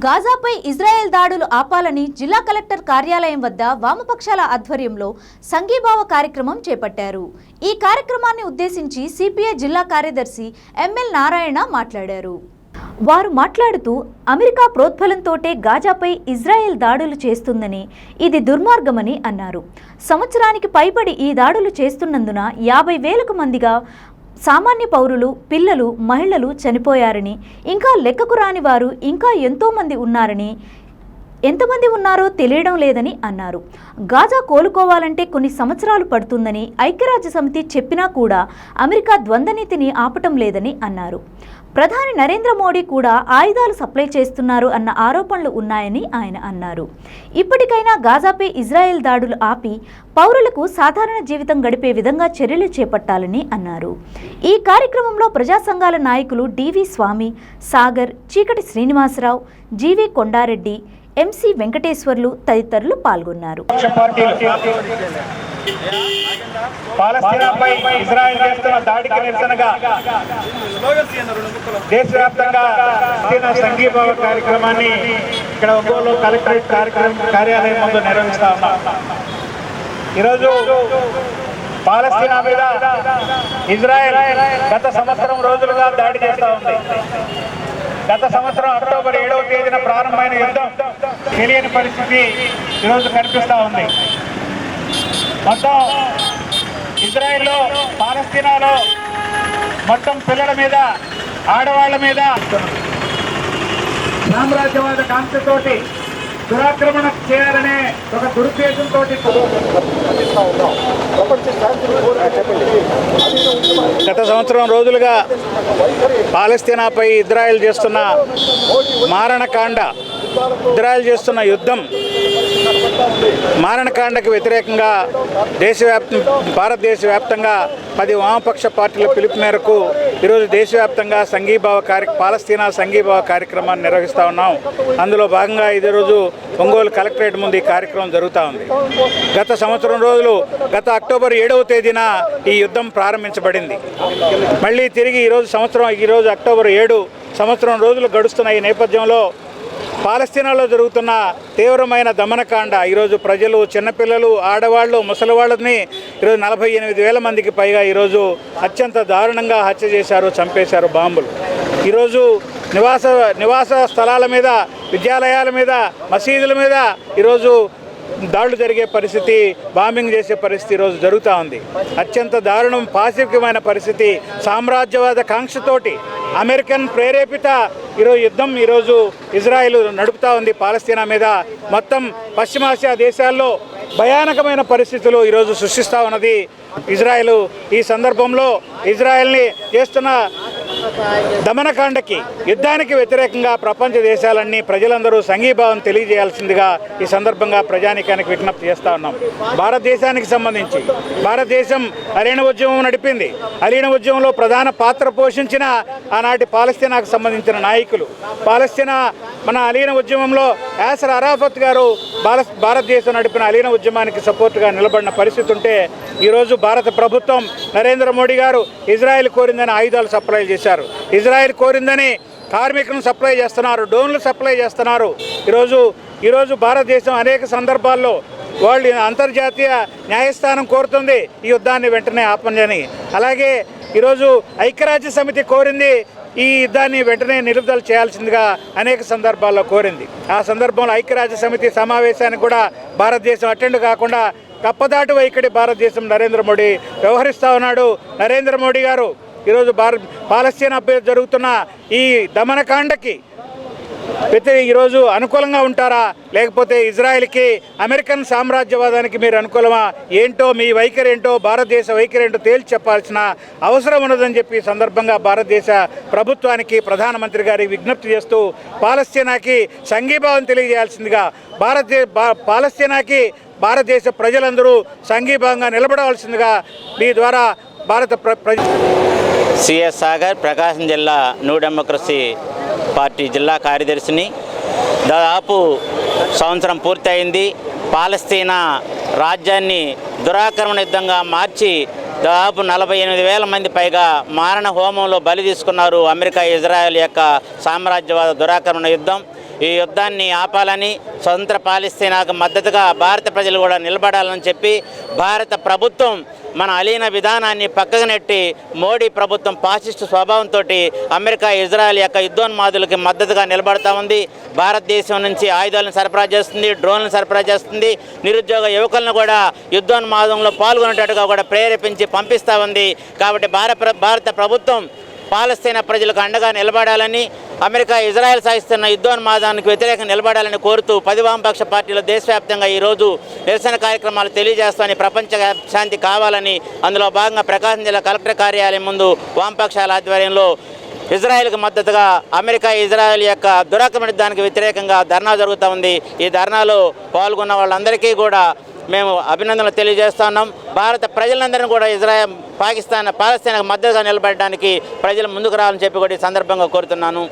గాజాపై Israel దాడులు ఆపాలని జిల్లా కలెక్టర్ కార్యాలయం వద్ద వామపక్షాల ఆధ్వర్యంలో సంఘీభావ కార్యక్రమం చేపట్టారు. ఈ కార్యక్రమాన్ని ఉద్దేశించి సిపిఐ జిల్లా కార్యదర్శి ఎంఎల్ నారాయణ మాట్లాడారు. వారు మాట్లాడుతూ అమెరికా ప్రోద్బలంతోటే గాజాపై ఇజ్రాయెల్ దాడులు చేస్తుందని ఇది దుర్మార్గమని అన్నారు. సంవత్సరానికి పైబడి ఈ దాడులు చేస్తున్నందున యాభై వేలకు మందిగా సామాన్య పౌరులు పిల్లలు మహిళలు చనిపోయారని ఇంకా లెక్కకు రాని వారు ఇంకా ఎంతోమంది ఉన్నారని ఎంతమంది ఉన్నారో తెలియడం లేదని అన్నారు. గాజా కోలుకోవాలంటే కొన్ని సంవత్సరాలు పడుతుందని ఐక్యరాజ్య సమితి చెప్పినా కూడా అమెరికా ద్వంద్వనీతిని ఆపటం లేదని అన్నారు. ప్రధాని నరేంద్ర మోడీ కూడా ఆయుధాలు సప్లై చేస్తున్నారు అన్న ఆరోపణలు ఉన్నాయని ఆయన అన్నారు. ఇప్పటికైనా గాజాపై ఇజ్రాయెల్ దాడులు ఆపి పౌరులకు సాధారణ జీవితం గడిపే విధంగా చర్యలు చేపట్టాలని అన్నారు. ఈ కార్యక్రమంలో ప్రజా సంఘాల నాయకులు D V Swamy Sagar Cheekati Srinivasarao G V Kondareddy M C Venkateswarlu తదితరులు పాల్గొన్నారు. పాలస్తీనాపై ఇజ్రాయెల్ చేస్తున్న దాడికి నిరసనగా దేశవ్యాప్తంగా పాలస్తీనా సంఘీభావ కార్యక్రమాన్ని ఇక్కడ ఒంగోలు కలెక్టరేట్ కార్యక్రమం కార్యాలయం ముందు నిర్వహిస్తా ఉన్నాం. ఈరోజు పాలస్తీనా మీద ఇజ్రాయెల్ గత సంవత్సరం రోజులుగా దాడి చేస్తా ఉంది. గత సంవత్సరం అక్టోబర్ ఏడవ తేదీన ప్రారంభమైన యుద్ధం తెలియని పరిస్థితి ఈరోజు కనిపిస్తూ ఉంది. మొత్తం ఇజ్రాయెల్లో పాలస్తీనాలో మొత్తం పిల్లల మీద ఆడవాళ్ళ మీద సామ్రాజ్యవాద కాంక్షతోటి దురాక్రమణ చేయాలనే ఒక దురుద్దేశంతో గత సంవత్సరం రోజులుగా పాలస్తీనాపై ఇజ్రాయెల్ చేస్తున్న మారణకాండ ఇజ్రాయెల్ చేస్తున్న యుద్ధం మారణకాండకు వ్యతిరేకంగా దేశవ్యాప్త భారతదేశ వ్యాప్తంగా పది వామపక్ష పార్టీల పిలుపు మేరకు ఈరోజు దేశవ్యాప్తంగా సంఘీభావ కార్య పాలస్తీనా సంఘీభావ కార్యక్రమాన్ని నిర్వహిస్తూ ఉన్నాం. అందులో భాగంగా ఇది రోజు ఒంగోలు కలెక్టరేట్ ముందు ఈ కార్యక్రమం జరుగుతూ ఉంది. గత సంవత్సరం రోజులు గత అక్టోబర్ ఏడవ తేదీన ఈ యుద్ధం ప్రారంభించబడింది. మళ్ళీ తిరిగి ఈరోజు సంవత్సరం ఈరోజు అక్టోబర్ ఏడు సంవత్సరం రోజులు గడుస్తున్న ఈ నేపథ్యంలో పాలస్తీనాలో జరుగుతున్న తీవ్రమైన దమనకాండ. ఈరోజు ప్రజలు చిన్నపిల్లలు ఆడవాళ్ళు ముసలివాళ్ళని ఈరోజు నలభై ఎనిమిది వేల మందికి పైగా ఈరోజు అత్యంత దారుణంగా హత్య చేశారు చంపేశారు బాంబులు. ఈరోజు నివాస నివాస స్థలాల మీద విద్యాలయాల మీద మసీదుల మీద ఈరోజు దాడులు జరిగే పరిస్థితి బాంబింగ్ చేసే పరిస్థితి ఈరోజు జరుగుతూ ఉంది. అత్యంత దారుణం పాశవికమైన పరిస్థితి సామ్రాజ్యవాద కాంక్షతోటి అమెరికన్ ప్రేరేపిత ఈరోజు యుద్ధం ఈరోజు ఇజ్రాయెల్ నడుపుతా ఉంది పాలస్తీనా మీద. మొత్తం పశ్చిమాసియా దేశాల్లో భయానకమైన పరిస్థితులు ఈరోజు సృష్టిస్తూ ఉన్నది. ఇజ్రాయెల్ ఈ సందర్భంలో ఇజ్రాయెల్ని చేస్తున్న దమనకాండకి యుద్ధానికి వ్యతిరేకంగా ప్రపంచ దేశాలన్నీ ప్రజలందరూ సంఘీభావం తెలియజేయాల్సిందిగా ఈ సందర్భంగా ప్రజానికానికి విజ్ఞప్తి చేస్తా ఉన్నాం. భారతదేశానికి సంబంధించి భారతదేశం అలీన ఉద్యమం నడిపింది. అలీన ఉద్యమంలో ప్రధాన పాత్ర పోషించిన ఆనాటి పాలస్తీనాకు సంబంధించిన నాయకులు. పాలస్తీనా మన అలీన ఉద్యమంలో యాసర్ అరాఫత్ గారు భారతదేశం నడిపిన అలీన ఉద్యమానికి సపోర్ట్గా నిలబడిన పరిస్థితి ఉంటే ఈరోజు భారత ప్రభుత్వం నరేంద్ర మోడీ గారు ఇజ్రాయెల్ కోరిందని ఆయుధాలు సప్లై చేశారు. ఇజ్రాయెల్ కోరిందని కార్మికులను సప్లై చేస్తున్నారు డ్రోన్లు సప్లై చేస్తున్నారు. ఈరోజు ఈరోజు భారతదేశం అనేక సందర్భాల్లో వాళ్ళు అంతర్జాతీయ న్యాయస్థానం కోరుతుంది ఈ యుద్ధాన్ని వెంటనే ఆపండి అలాగే ఈరోజు ఐక్యరాజ్య సమితి కోరింది ఈ యుద్ధాన్ని వెంటనే నిలుపుదల చేయాల్సిందిగా అనేక సందర్భాల్లో కోరింది. ఆ సందర్భంలో ఐక్యరాజ్య సమితి సమావేశానికి కూడా భారతదేశం అటెండ్ కాకుండా కప్పదాటు వైఖరి భారతదేశం నరేంద్ర మోడీ వ్యవహరిస్తూ ఉన్నాడు. నరేంద్ర మోడీ గారు ఈరోజు భారత్ పాలస్తీనా అభ్యర్థి జరుగుతున్న ఈ దమనకాండకి ప్రతి ఈరోజు అనుకూలంగా ఉంటారా? లేకపోతే ఇజ్రాయెల్కి అమెరికన్ సామ్రాజ్యవాదానికి మీరు అనుకూలమా? ఏంటో మీ వైఖరి ఏంటో భారతదేశ వైఖరి ఏంటో తేల్చి చెప్పాల్సిన అవసరం ఉన్నదని చెప్పి సందర్భంగా భారతదేశ ప్రభుత్వానికి ప్రధానమంత్రి గారికి విజ్ఞప్తి చేస్తూ పాలస్తీనాకి సంఘీభావం తెలియజేయాల్సిందిగా భారతదేశ భా- పాలస్తీనాకి భారతదేశ ప్రజలందరూ సంఘీభావంగా నిలబడవలసిందిగా మీ ద్వారా భారత ప్ర ప్రజ సిఎస్ సాగర్ ప్రకాశం జిల్లా న్యూ డెమోక్రసీ పార్టీ జిల్లా కార్యదర్శిని. దాదాపు సంవత్సరం పూర్తయింది. పాలస్తీనా రాజ్యాన్ని దురాక్రమణ యుద్ధంగా మార్చి దాదాపు నలభై ఎనిమిది వేల మంది పైగా మారణ హోమంలో బలి తీసుకున్నారు అమెరికా ఇజ్రాయెల్ యొక్క సామ్రాజ్యవాద దురాక్రమణ యుద్ధం. ఈ యుద్ధాన్ని ఆపాలని స్వతంత్ర పాలిస్తీనాకు మద్దతుగా భారత ప్రజలు కూడా నిలబడాలని చెప్పి భారత ప్రభుత్వం మన అలీన విధానాన్ని పక్కకు నెట్టి మోడీ ప్రభుత్వం పాసిస్టు స్వభావంతో అమెరికా ఇజ్రాయెల్ యొక్క యుద్ధోన్మాదులకి మద్దతుగా నిలబడతా ఉంది. భారతదేశం నుంచి ఆయుధాలను సరఫరా చేస్తుంది డ్రోన్లను సరఫరా చేస్తుంది. నిరుద్యోగ యువకులను కూడా యుద్ధోన్మాదంలో పాల్గొనేటట్టుగా కూడా ప్రేరేపించి పంపిస్తూ ఉంది. కాబట్టి భారత భారత ప్రభుత్వం పాలస్తీనా ప్రజలకు అండగా నిలబడాలని అమెరికా ఇజ్రాయెల్ సాగిస్తున్న యుద్ధోన్మాదానికి వ్యతిరేకంగా నిలబడాలని కోరుతూ పది వామపక్ష పార్టీలు దేశవ్యాప్తంగా ఈరోజు నిరసన కార్యక్రమాలు తెలియజేస్తామని ప్రపంచ శాంతి కావాలని అందులో భాగంగా ప్రకాశం జిల్లా కలెక్టర్ కార్యాలయం ముందు వామపక్షాల ఆధ్వర్యంలో ఇజ్రాయెల్కి మద్దతుగా అమెరికా ఇజ్రాయెల్ యొక్క దురాక్రమణ దానికి వ్యతిరేకంగా ధర్నా జరుగుతూ ఉంది. ఈ ధర్నాలో పాల్గొన్న వాళ్ళందరికీ కూడా మేము అభినందనలు తెలియజేస్తున్నాం భారత ప్రజలందరినీ కూడా ఇజ్రాయెల్ పాకిస్తాన్ పాలస్తీన్కు మద్దతుగా నిలబడడానికి ప్రజలు ముందుకు రావాలని చెప్పి కూడా ఈ సందర్భంగా కోరుతున్నాను.